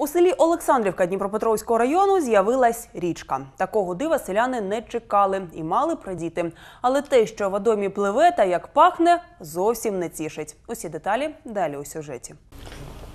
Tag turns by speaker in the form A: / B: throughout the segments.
A: У селі Олександрівка Дніпропетровського району з'явилась річка. Такого дива селяни не чекали і мали придіти. Але те, що в пливе та як пахне, зовсім не тішить. Усі деталі далі у сюжеті.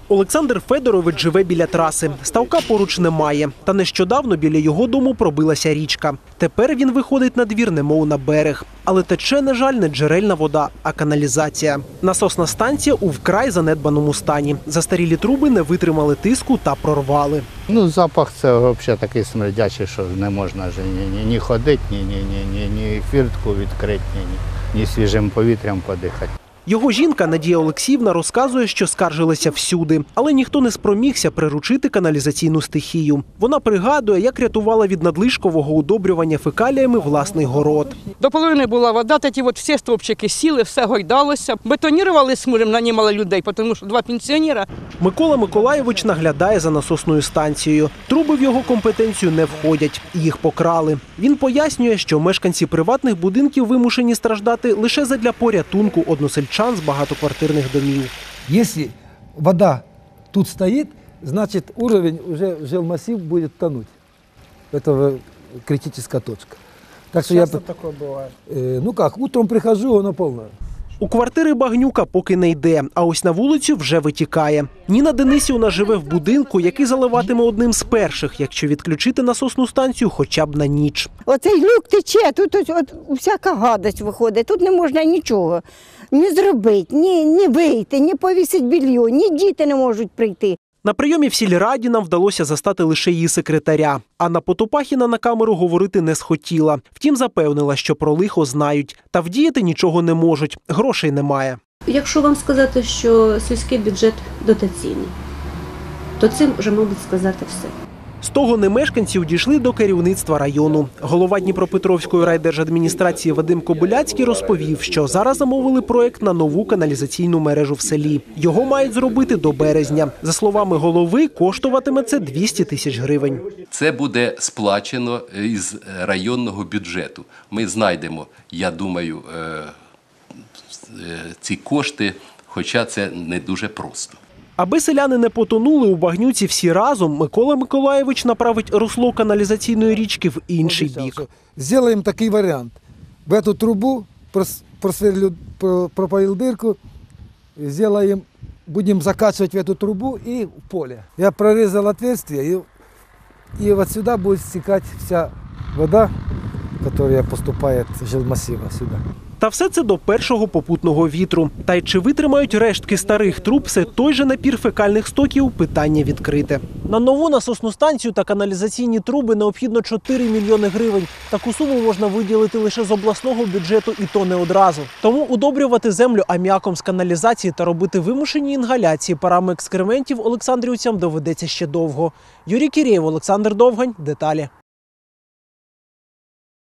B: Олександр Федорович живе біля траси. Ставка поруч немає. Та нещодавно біля його дому пробилася річка. Тепер він виходить на двір, немов на берег. Але тече, на жаль, не джерельна вода, а каналізація. Насосна станція у вкрай занедбаному стані. Застарілі труби не витримали тиску та прорвали.
C: Ну, запах це взагалі такий смердячий, що не можна ж ні, ні, ні ходити, ні, ні, ні, ні, ні фіртку відкрити, ні, ні, ні свіжим повітрям подихати.
B: Його жінка Надія Олексіївна розказує, що скаржилися всюди, але ніхто не спромігся приручити каналізаційну стихію. Вона пригадує, як рятувала від надлишкового удобрювання фекаліями власний город.
D: До половини була вода, тоді от всі стовпчики сіли, все гойдалося. Бетонірували смурем, нанімали людей, тому що два пенсіонера
B: Микола Миколаєвич наглядає за насосною станцією. Труби в його компетенцію не входять, їх покрали. Він пояснює, що мешканці приватних будинків вимушені страждати лише задля порятунку односельчан з багатоквартирних домів.
E: Если вода тут стоит, значит уровень уже жилмасів будет тонуть. Это критична критическая точка. Так что я... такое бывает? ну как, утром прихожу, оно полное.
B: У квартири багнюка поки не йде, а ось на вулицю вже витікає. Ніна Денисівна живе в будинку, який заливатиме одним з перших, якщо відключити насосну станцію хоча б на ніч.
F: Оцей люк тече, тут ось, от, всяка гадость виходить, тут не можна нічого ні зробити, ні, ні вийти, ні повісити більйо, ні діти не можуть прийти.
B: На прийомі в сільраді нам вдалося застати лише її секретаря. Анна Потопахіна на камеру говорити не схотіла. Втім, запевнила, що про лихо знають, та вдіяти нічого не можуть. Грошей немає.
G: Якщо вам сказати, що сільський бюджет дотаційний, то цим вже, мабуть, сказати все.
B: З того немешканців дійшли до керівництва району. Голова Дніпропетровської райдержадміністрації Вадим Кобиляцький розповів, що зараз замовили проект на нову каналізаційну мережу в селі. Його мають зробити до березня. За словами голови, коштуватиме це 200 тисяч гривень.
H: Це буде сплачено із районного бюджету. Ми знайдемо, я думаю, е, е, ці кошти, хоча це не дуже просто.
B: Аби селяни не потонули у багнюці всі разом, Микола Миколаєвич направить русло каналізаційної річки в інший
E: Обещал,
B: бік.
E: что Сделаем такой вариант. В эту трубу прос- просверлю, про- пропоил дырку, сделаем, будем закачивать в эту трубу и в поле. Я прорезал отверстие, и, и вот сюда будет стекать вся вода, которая поступает с жилмассива сюда.
B: Та все це до першого попутного вітру. Та й чи витримають рештки старих труб все той же напір фекальних стоків? Питання відкрите. На нову насосну станцію та каналізаційні труби необхідно 4 мільйони гривень. Таку суму можна виділити лише з обласного бюджету, і то не одразу. Тому удобрювати землю аміаком з каналізації та робити вимушені інгаляції парами екскрементів Олександрівцям доведеться ще довго. Юрій Кірєєв, Олександр Довгань. Деталі.